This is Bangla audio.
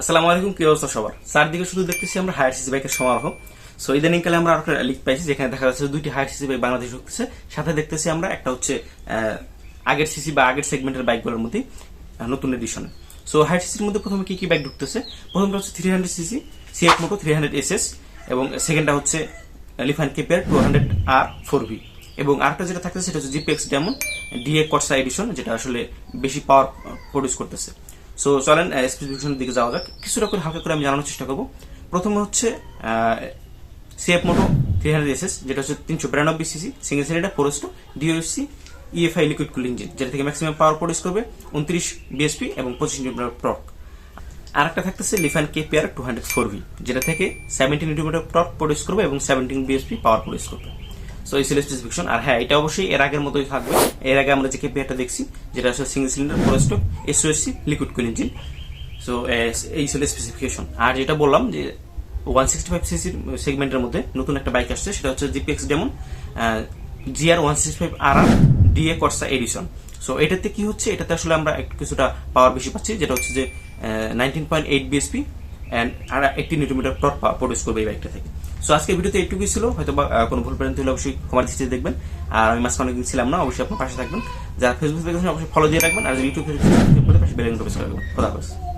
আসসালামু আলাইকুম, কি অবস্থা সবার? চারদিকে শুধু দেখতেছি আমরা হায়ার সিসি বাইকের সমারোহ। সো ইদানিং কালে আমরা একটা লিক পাইছি, যেখানে দেখা যাচ্ছে দুইটি হায়ার সিসি বাইক বাংলাদেশ ঢুকতেছে। সাথে দেখতেছি আমরা একটা হচ্ছে আগের সিসি বা আগের সেগমেন্টের বাইকগুলোর মধ্যে নতুন এডিশনে সো হায়ার সিসির মধ্যে প্রথমে কি কি বাইক ঢুকতেছে? প্রথমটা হচ্ছে three hundred CC CF moto three hundred S S এবং সেকেন্ডটা হচ্ছে Lifan কেপের two hundred R four V এবং আরেকটা যেটা থাকতেছে, সেটা হচ্ছে GPX Demon Da Corsa edition যেটা আসলে বেশি পাওয়ার প্রডিউস করতেছে। সো চলেন স্পেসিফিকেশনের দিকে যাওয়া যাক। কিছুটা করে হালকা করে আমি জানানোর চেষ্টা করব। প্রথমে হচ্ছে CF moto three hundred SS যেটা হচ্ছে তিনশো বিরানব্বই CC single cylinder four stroke DOSC EFI liquid cool engine যেটা থেকে ম্যাক্সিমাম পাওয়ার প্রডিউস করবে উনত্রিশ বিএসপি এবং পঁচিশ নিউটন টর্ক আরেকটা থাকতেছে Lifan K PR two hundred four V যেটা থেকে সেভেন্টিন নিউটন টর্ক প্রডিউস করবে এবং সেভেন্টিন বিএসপি পাওয়ার প্রডিউস করবে। সো এই ছিল স্পেসিফিকেশন আর হ্যাঁ এটা অবশ্যই এর আগের মতোই থাকবে। এর আগে আমরা যে কেপিআরটা দেখছি, যেটা আসলে single cylinder four stroke liquid cool engine so এই ছিল স্পেসিফিকেশন আর যেটা বললাম যে ওয়ান সিক্সটি ফাইভ সিসির সেগমেন্টের মধ্যে নতুন একটা বাইক আসছে, সেটা হচ্ছে GPX Demon GR one sixty five R R Da Corsa edition so এটাতে কি হচ্ছে? এটাতে আসলে আমরা একটু কিছুটা পাওয়ার বেশি পাচ্ছি, যেটা হচ্ছে যে nineteen point eight BSP and R eighty newton metre torque produce করবে এই বাইকটা থেকে। সো আজকে ভিডিওতে এইটুকুই ছিল। হয়তো বা কোনো ভুল প্যারেন্ট হলে অবশ্যই ক্ষমার দৃষ্টিতে দেখবেন। আর আমি মাঝখানে ছিলাম না, অবশ্যই আপনার পাশে থাকবেন। যারা ফেসবুক দেখেছেন, অবশ্যই ফলো দিয়ে রাখবেন। আর ইউটিউব ফেসবুক পাশে বেলেন রাখবেন।